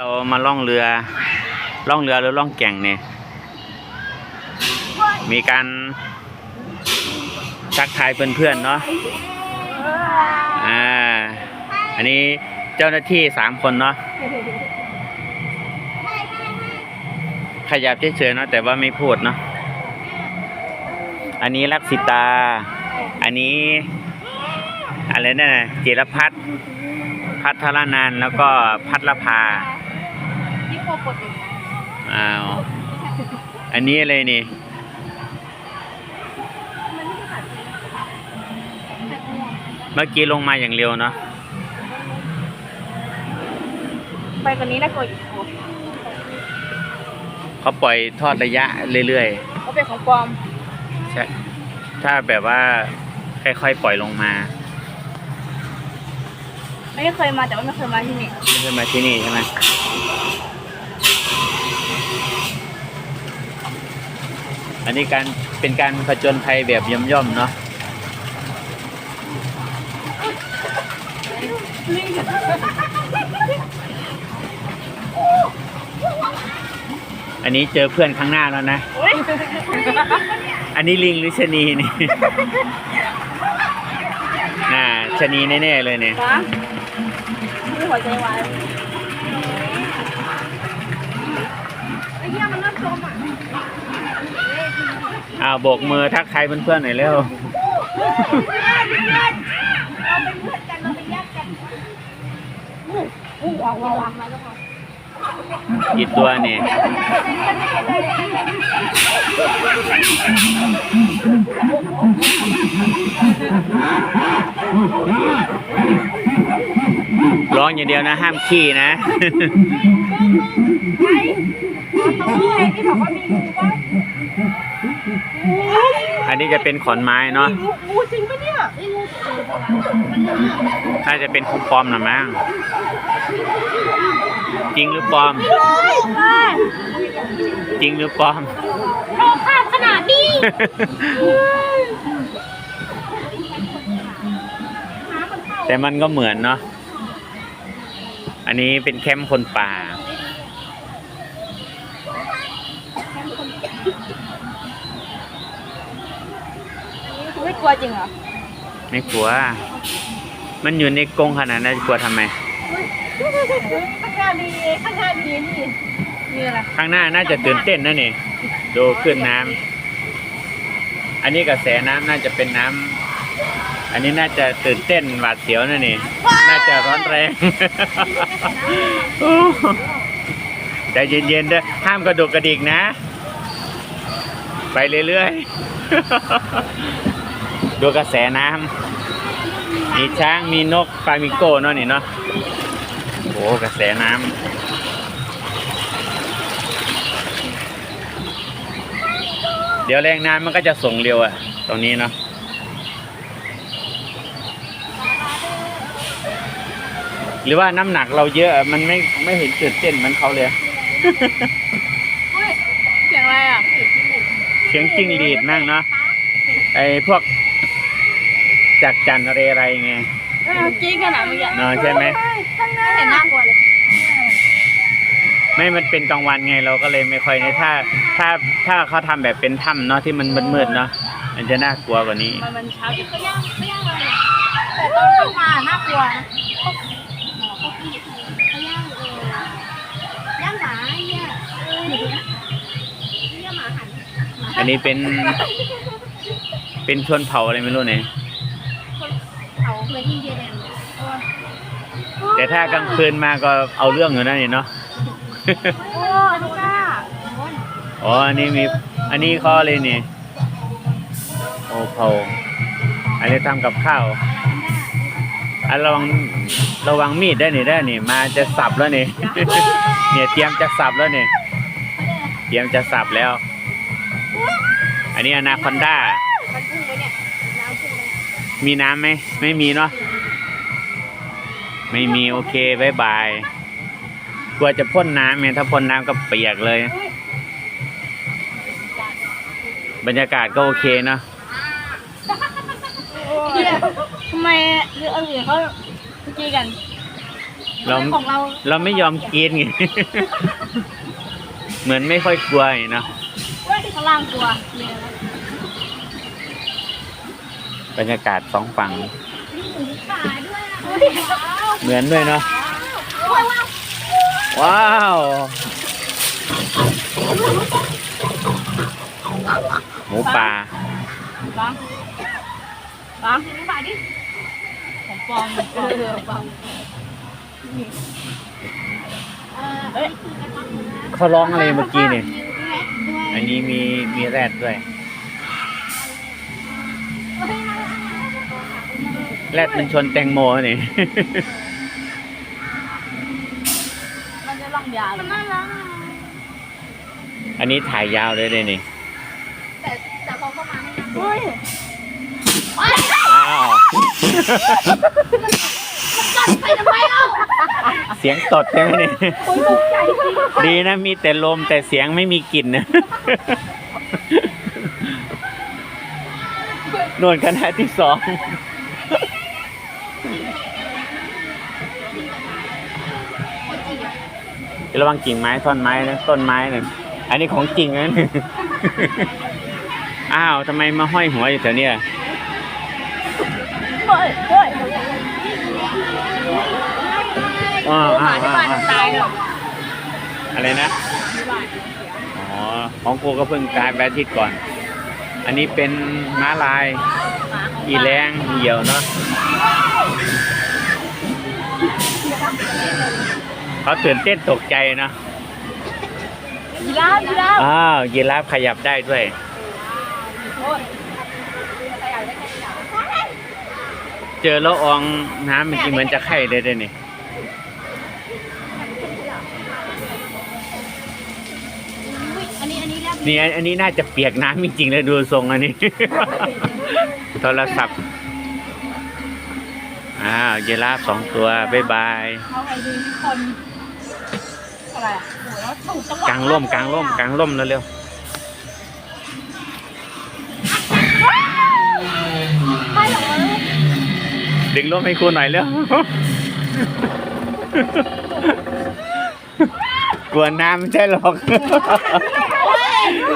เรามาล่องเรือ ล่องเรือหรือล่องแก่งเนี่ย มีการทักทายเพื่อนๆเนาะ อ่า อันนี้เจ้าหน้าที่สามคนเนาะ ขยับเฉยๆเนาะแต่ว่าไม่พูดเนาะ อันนี้ลักษิตา อันนี้อะไรนั่นน่ะจิรพัฒน์พัทรนันแล้วก็พัทรภา ที่โคกดอีกอ้าว อันนี้อะไรนี่เมื่อกี้ลงมาอย่างเร็วเนาะ ไปกว่านี้น่ากลัวอีกโอ้เขาปล่อยทอดระยะเรื่อยก็เป็นของปลอมๆ ใช่ ถ้าแบบว่าค่อยๆปล่อยลงมา ไม่เคยมาแต่ว่าไม่เคยมาที่นี่ไม่ใช่มาที่นี่ใช่ไหม อันนี้การเป็นการผจญภัยแบบย่อมๆเนาะอันนี้เจอเพื่อนข้างหน้าแล้วนะ อันนี้ลิงหรือชะนีนี่ น่าชะนีแน่ๆเลยเนี่ยหัวใจวายไอ้เหี้ยมันเริ่มจมอะ อ้าวโบกมือทักทายเพื่อนๆหน่อยเร็ว เราเป็นเพื่อนกันเราเป็นญาติกันอู้วางวาวางมาแล้วพอกี่ตัวเนี่ยร้องอย่างเดียวนะ ห้ามขี้นะ ไอ้ตรงนี้ไงที่บอกว่ามีงูป่ะ อันนี้จะเป็นขอนไม้เนาะงูงูจริงปะเนี่ยไอ้งูน่าจะเป็นคุปลอมหรือมั้งจริงหรือปลอมเฮ้ยมาจริงหรือปลอม โลภาพขนาดนี้แต่มันก็เหมือนเนาะอันนี้เป็นแคมป์คนป่า ไม่กลัว มันอยู่ในกรงขนาดนั้นจะกลัวทำไม ข้างหน้ามีข้างหน้ามีนี่มีอะไรข้างหน้าน่าจะตื่นเต้นนะนี่ดูขึ้นน้ำอันนี้กระแสน้ำน่าจะเป็นน้ำอันนี้น่าจะตื่นเต้นหวาดเสียวนะนี่ น่าจะร้อนแรง โอ้ใจเย็นๆเด้อห้ามกระดุกกระดิกนะ ไปเรื่อยๆ ดูกระแสน้ำมีช้างมีนกฟลามิงโก้เนาะนี่เนาะโอ้กระแสน้ำเดี๋ยวแรงน้ำมันก็จะส่งเร็วอะตรงนี้เนาะหรือว่าน้ำหนักเราเยอะอะมันไม่ไม่เห็นจุดเต้นเหมือนเขาเลยเฮ้ยเสียงอะไรอะเสียงจิ้งหรีดมั่งเนาะไอ้พวก จากจันทร์อะไรอะไรไงเออจริงขนาดเมื่อกี้เนอะใช่ไหมข้างหน้าเห็นน่ากลัวเลยไม่มันเป็นกลางวันไงเราก็เลยไม่ค่อยในถ้า ถ้าถ้าเขาทำแบบเป็นถ้ำเนาะที่มันมืดๆเนาะมันจะน่ากลัวกว่านี้ มันมันเช้าที่เขาย่างเขาย่างอะไรแต่ตอนเข้ามาน่ากลัวนะเขาเขาย่างเออย่างหมาเนี่ยเออย่างหมาหันอันนี้เป็น เป็นชนเผ่าอะไรไม่รู้เนี่ย เขาเคยที่เยแดงแต่ถ้ากลางคืนมาก็เอาเรื่องอยู่นั่นนี่เนาะ โอ้ลูก้าอ๋อ อันนี้มี อันนี้เขาเลยนี่ โอ้เผาอันนี้ทำกับข้าวอันระวังระวังมีดได้นี่ได้นี่ มาจะสับแล้วนี่ เนี่ยเตรียมจะสับแล้วนี่ เตรียมจะสับแล้ว อันนี้อนาคอนด้ามันพุ่งไปเนี่ยน้ำพุ่งไป มีน้ำไหม ไม่มีเนาะ ไม่มีโอเคบายบาย กลัวจะพ่นน้ำไงถ้าพ่นน้ำก็เปียกเลย บรรยากาศก็โอเคเนาะเฮียทำไมเรืออื่นเขาจีกันเราของเราเราไม่ยอมกินไงเหมือนไม่ค่อยกลัวไงเนาะเว้ยข้างล่างตัวเนี่ยนะ บรรยากาศสองฝั่งมีหมูป่าด้วยอะเฮ้ยว้าวเหมือนด้วยเนาะว้าวว้าวหมูป่าบังบังหมูป่าดิของปลอมของปลอมเออปลอมเออเอ้ยเขาร้องอะไรเมื่อกี้เนี่ยมีแรดด้วยอันนี้มีมีแรดด้วย แรดมันชนแตงโมนี่ มันจะล่องยาวมันน่ารักอะอันนี้ถ่ายยาวเลยเลยนี่แต่แต่พอเข้ามาให้นะเฮ้ยอ้าวกัดไปทำไมเอ้าเสียงตดใช่ไหมนี่โอ้ยตกใจจริงดีนะมีแต่ลมแต่เสียงไม่มีกลิ่นนะนวนคณะที่สอง ระวังกิ่งไม้ท่อนไม้นะต้นไม้นะอันนี้ของจริงนะอ้าวทำไมมาห้อยหัวอยู่แถวเนี้ยเฮ้ยเฮ้ยอ้าวอ้าวที่อ้าวบ้านอ้าวตายเลยอะไรนะ อ๋อ ของกูก็เพิ่งตายไปอาทิตก่อน อันนี้เป็นม้าลาย อีแรงเหี่ยวเนาะเขาตื่นเต้นตกใจเนาะยีราฟยีราฟอ้าวยีราฟขยับได้ด้วยโอ้ยเจอแล้วอองน้ำเมื่อกี้เหมือนจะไข้เลยด้วยนี่ นนี้อันนี้แลบนี่อันอันนี้น่าจะเปียกน้ำจริงๆเลยดูทรงอันนี้ โทรศัพท์อ้าวยีราฟสองตัวบ๊ายบายเขาไงดีคนอะไรอะโอ้ยแล้วถูกจังหวะกลางร่มกลางร่มกลางร่มแล้วเร็วไม่หรอกดึงร่มให้ครูหน่อยเร็ว กลัวน้ำไม่ใช่หรอก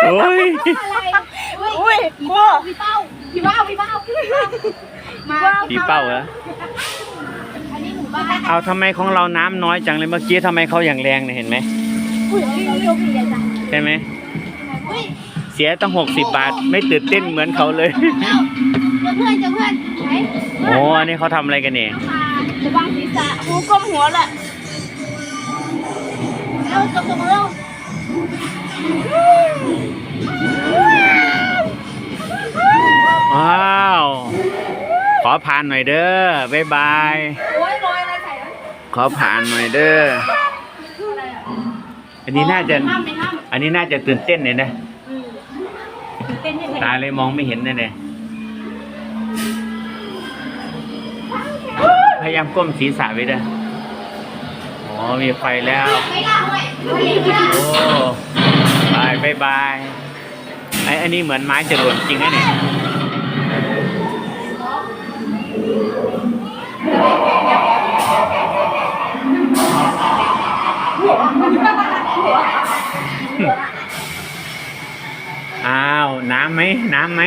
โอ้ยอะไรอุ้ยกลัวพี่เป้าพี่เป้าพี่เป้าพี่เป้ามาผีเป้าเหรออันนี้หมู่บ้านเอาทำไมของเราน้ำน้อยจังเลยเมื่อกี้ทำไมเขาอย่างแรงเนี่ยเห็นไหมอุ้ยเราโชคดีจังใช่ไหมอุ้ยเสียตั้งหกสิบบาทไม่ตื่นเต้นเหมือนเขาเลยเจอเพื่อนเจอเพื่อนไหนโอ้อันนี้เขาทำอะไรกันเนี่ยมาจะบังศีรษะหูก้มหัวแหละเร็วจบจบเร็ว ว้าว ขอผ่านหน่อยเด้อบ๊ายบายโอ้ยโรยอะไรใส่วะขอผ่านหน่อยเด้ออะไรอะอันนี้น่าจะห้ามไม่ห้ามอันนี้น่าจะตื่นเต้นเลยนะอืมเต้นยังไงตาเลยมองไม่เห็นเลยเนี่ยพยายามก้มศีรษะไว้ด้วย อ๋อมีไฟแล้วโอ้บายบายบายไออันนี้เหมือนไม้จรวดจริงนะเนี่ยอ้าว น้ำไหมน้ำไหม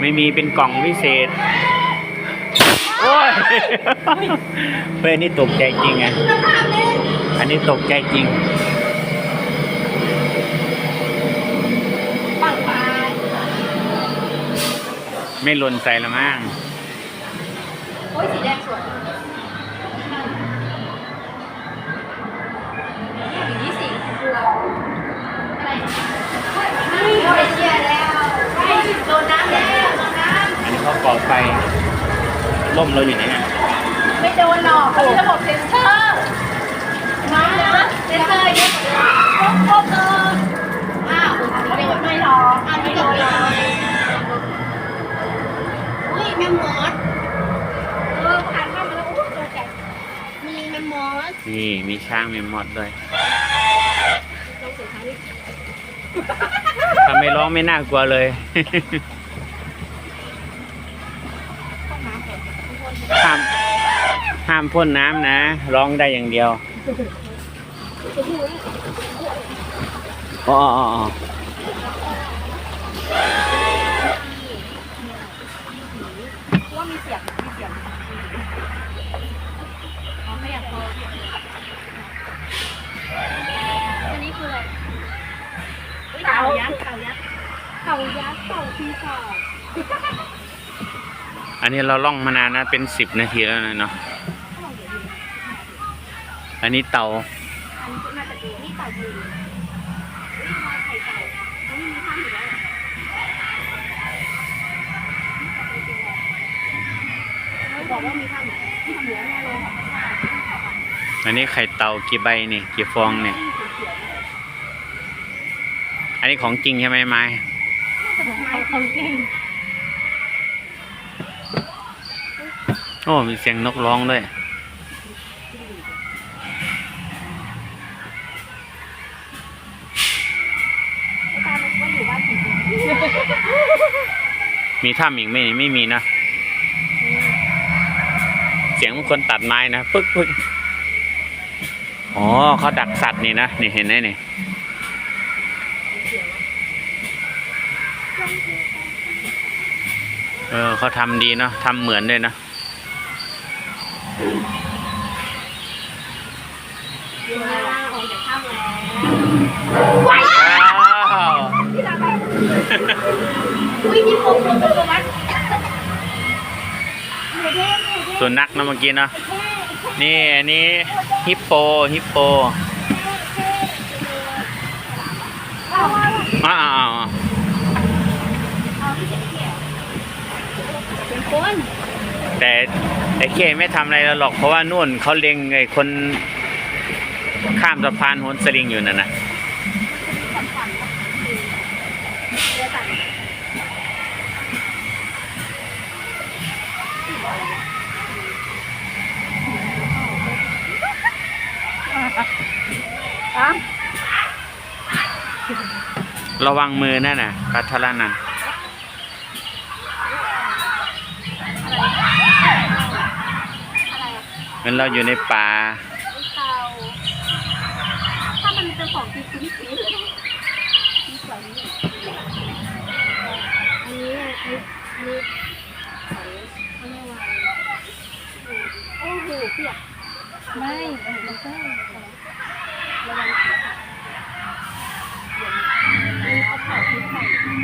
ไม่มีเป็นกล่องพิเศษ อ้ยเฮ้ยอันนี่ตกใจจริงไงอันนี้ตกใจจริงปังปลาไม่หล่นใส่ละมั้งโอ้ยสีแดงสวยสีนี้สีอะไรไม่เชียร์แล้วไม่โดนน้ำแล้วโดนน้อันนี้เขาก่อไฟ ร่มเราอยู่ไหนอะำไม่โดนหรอกเขามีระบบเซ็นเซอร์น้ำนะเซ็นเซอร์เยอะครบครบเลยอ้าวไม่โดนไม่หรอกอ้าวไม่โดนเลยอุ้ยแม่มอสเออผ่านเข้ามาแล้วอู้ตัวใหญ่มีแม่มอสนี่มีช้างมีมอดด้วยถ้าไม่ร้องไม่น่ากลัวเลย ห้ามพ่นน้ำนะ ร้องได้อย่างเดียวอ๋ออ๋ออ๋อว่ามีเสียงมีเสียงอ๋อไม่อยากพออันนี้คืออะไรเต่ายักษ์เต่ายักษ์เต่ายักษ์เต่าปีศาจอันนี้เราล่องมานานนะเป็นสิบนาทีแล้วนะเนาะ อันนี้เต่าอันนี้มาจากดูนี่เต่ายืนนี่มาไข่เต่าเขาไม่มีท่าอยู่แล้วบอกว่ามีท่าไหนที่ทำเหลือแน่เลยอันนี้ไข่เต่ากี่ใบนี่กี่ฟองเนี่ย อันนี้ของจริงใช่ไหมไม้ของจริงโอ้มีเสียงนกร้องด้วย มีถ้ำอีกไหมนี่ไม่มีนะ เสียงคนตัดไม้นะปึ๊กปึ๊กอ๋อเขาดักสัตว์นี่นะนี่เห็นไหมนี่เออเขาทำดีเนาะทำเหมือนด้วยนะว้า อุ้ยที่ผมผมตัวนั้นหนูเท่หนูเท่สุนัขนะเมื่อกี้เนาะนี่อันนี้ฮิปโปฮิปโปเอาเอาเอาอ้าวอ้าวอ้เอาที่เจ็บเขียวเป็นคนแต่แต่เคไม่ทำอะไรเราหรอกเพราะว่านู่นเขาเล็งไอ้คนข้ามสะพานโหนสลิงอยู่นั่นนะ ระวังมือนั่นน่ะกัทละนันอะไรอะเหมือนเราอยู่ในป่าถ้ามันเป็นของจริงคือที่ซื้อเลยมีสวยนี่อันนี้อันนี้อันนี้อันนี้อะไรโอ้โหเปียกไม่มันก็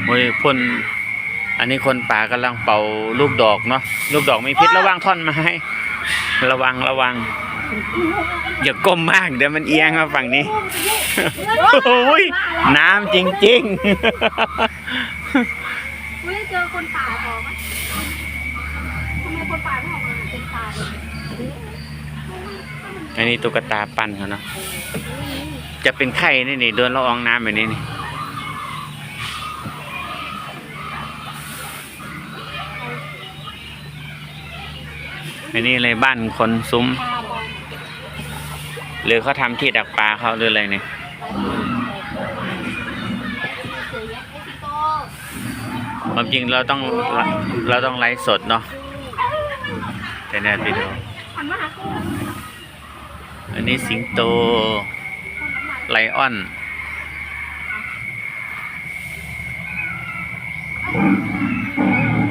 โอ้ยพ่นอันนี้คนป่ากำลังเป่าลูกดอกเนาะลูกดอกมีพิษระวังท่อนไม้ระวังระวัง อย่าก้มมากเดี๋ยวมันเอียงมาฝั่งนี้โอ้ยน้ำจริงไม่ได้เจอคนป่าพอไหมทำไมคนป่าไม่ออกมาเป็นป่าเลยอันนี้ตุ๊กตาปั้นเขาเนาะ จะเป็นไข่นี่นี่โดนละอองน้ำแบบนี้นี่อันนี้เลยบ้านคนซุ้ม หรือเขาทำที่ดักปลาเขาหรืออะไรเนี่ยความจริงเราต้องเราต้องไลฟ์สดเนาะแต่เนี่ยวิดีโอหันมาหากูอันนี้สิงโต ไลออน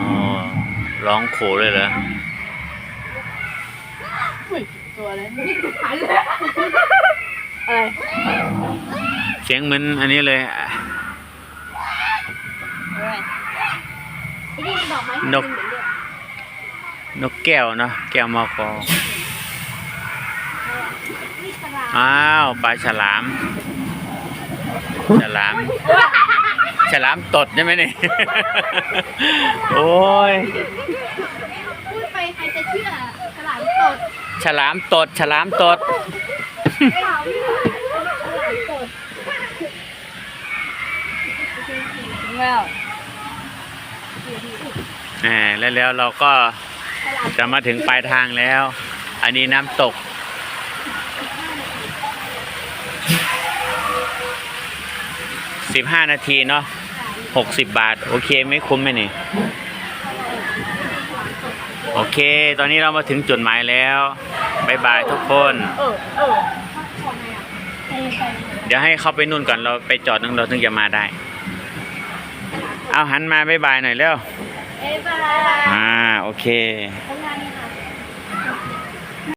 อ๋อร้องโขเลยเหรอตัวอะไรนี่หันเลยอะไรเสียงเหมือนอันนี้เลยอะไรไอ้นี่ดอกไม้นกนกแก้วเนาะแก้วมอคอนี่กระลา อ้าวปลาฉลาม ฉลาม ฉลามตดใช่ไหมเนี่ยโอ้ย พูดไปใครจะเชื่อฉลามตดฉลามตด ฉลามตด ฉลามฉลามตดแล้วแหมแล้วแล้วเราก็ฉลามจะมาถึงปลายทางแล้ว อันนี้น้ำตก สิบห้านาทีเนาะหกสิบบาท โอเคไม่คุ้มไหมนี่ โอเค ตอนนี้เรามาถึงจุดหมายแล้วฉบายบายทุกคนเออเออขอไงอะไปไปเดี๋ยวให้เขาไปนู่นก่อนเราไปจอดนึงเราถึงจะมาได้ เอาหันมาบายบายหน่อยเร็วเอ้ยบายอ่า โอเคผม